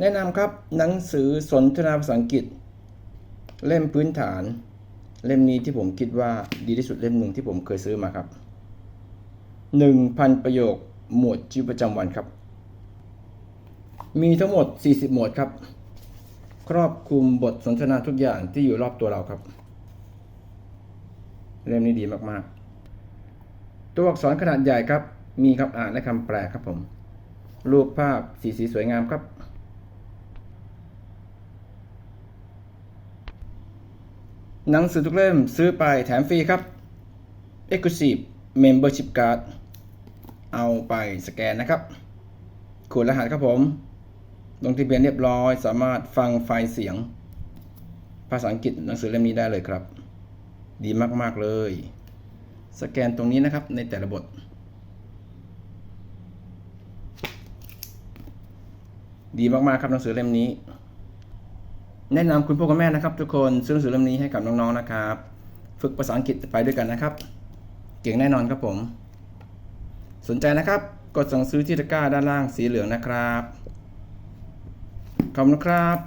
แนะนำครับหนังสือสนทนาภาษาอังกฤษ เล่มพื้นฐาน เล่มนี้ที่ผมคิดว่าดีที่สุดเล่มหนึ่งที่ผมเคยซื้อมาครับ 1,000 ประโยคหมวดชีวิตประจำวันครับ มีทั้งหมด 40 หมวดครับ ครอบคลุมบทสนทนาทุกอย่างที่อยู่รอบตัวเราครับ เล่มนี้ดีมากๆ ตัวอักษรขนาดใหญ่ครับ มีคำอ่านและคำแปลครับผม รูปภาพสีสีสวยงามครับ หนังสือทุกเล่มซื้อไปแถมฟรีครับ Exclusive Membership Card เอาไปสแกนนะครับขูดรหัสครับผม ลงทะเบียนเรียบร้อย สามารถฟังไฟล์เสียง ภาษาอังกฤษหนังสือเล่มนี้ได้เลยครับ ดีมาก ๆ เลย สแกนตรงนี้นะครับในแต่ละบท ดีมาก ๆ ครับหนังสือเล่มนี้ แนะนำคุณพ่อคุณแม่นะครับ ทุกคนซื้อหนังสือเล่มนี้ให้กับน้องๆนะครับ ฝึกภาษาอังกฤษไปด้วยกันนะครับ เก่งแน่นอนครับผม สนใจนะครับ กดสั่งซื้อที่ตะกร้าด้านล่างสีเหลืองนะครับขอบคุณครับ